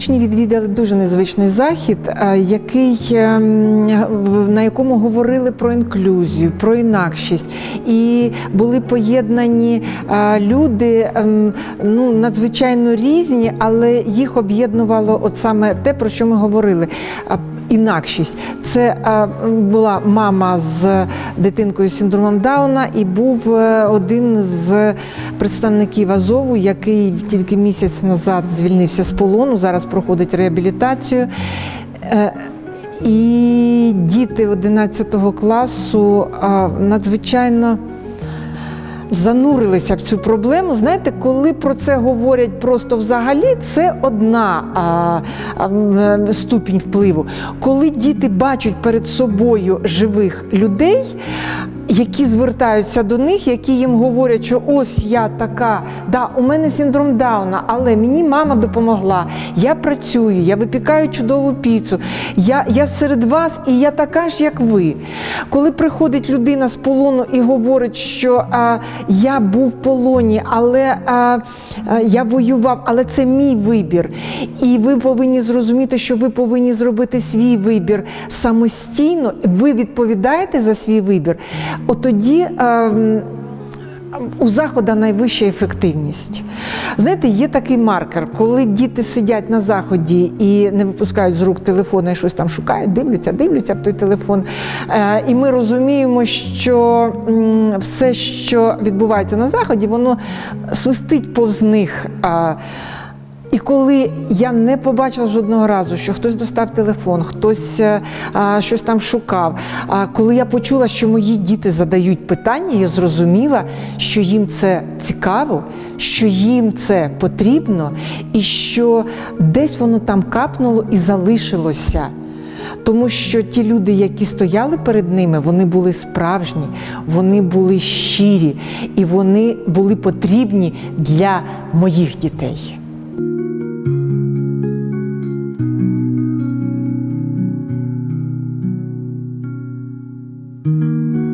Учні відвідали дуже незвичний захід, е, який, ем, на якому говорили про інклюзію, про інакшість. І були поєднані е, люди ем, ну, надзвичайно різні, але їх об'єднувало от саме те, про що ми говорили. Інакшість. Це е, була мама з дитинкою з синдромом Дауна, і був е, один з представників Азову, який тільки місяць назад звільнився з полону, зараз проходить реабілітацію. Е, І діти 11 класу надзвичайно занурилися в цю проблему. Знаєте, коли про це говорять просто взагалі, це одна а, а, ступінь впливу. Коли діти бачать перед собою живих людей, які звертаються до них, які їм говорять, що ось я така, да, у мене синдром Дауна, але мені мама допомогла. Я працюю, я випікаю чудову піцу. Я, я серед вас і я така ж, як ви. Коли приходить людина з полону і говорить, що а, я був в полоні, але а, а, я воював, але це мій вибір. І ви повинні зрозуміти, що ви повинні зробити свій вибір самостійно. Ви відповідаєте за свій вибір. От тоді. ем, у захода найвища ефективність. Знаєте, є такий маркер, коли діти сидять на заході і не випускають з рук телефона і щось там шукають, дивляться, дивляться в той телефон. Е, І ми розуміємо, що м, все, що відбувається на заході, воно свистить повз них. А, і коли я не побачила жодного разу, що хтось достав телефон, хтось е, а, щось там шукав. А коли я почула, що мої діти задають питання, я зрозуміла, що їм це цікаво, що їм це потрібно, і що десь воно там капнуло і залишилося. Тому що ті люди, які стояли перед ними, вони були справжні, вони були щирі і вони були потрібні для моїх дітей. you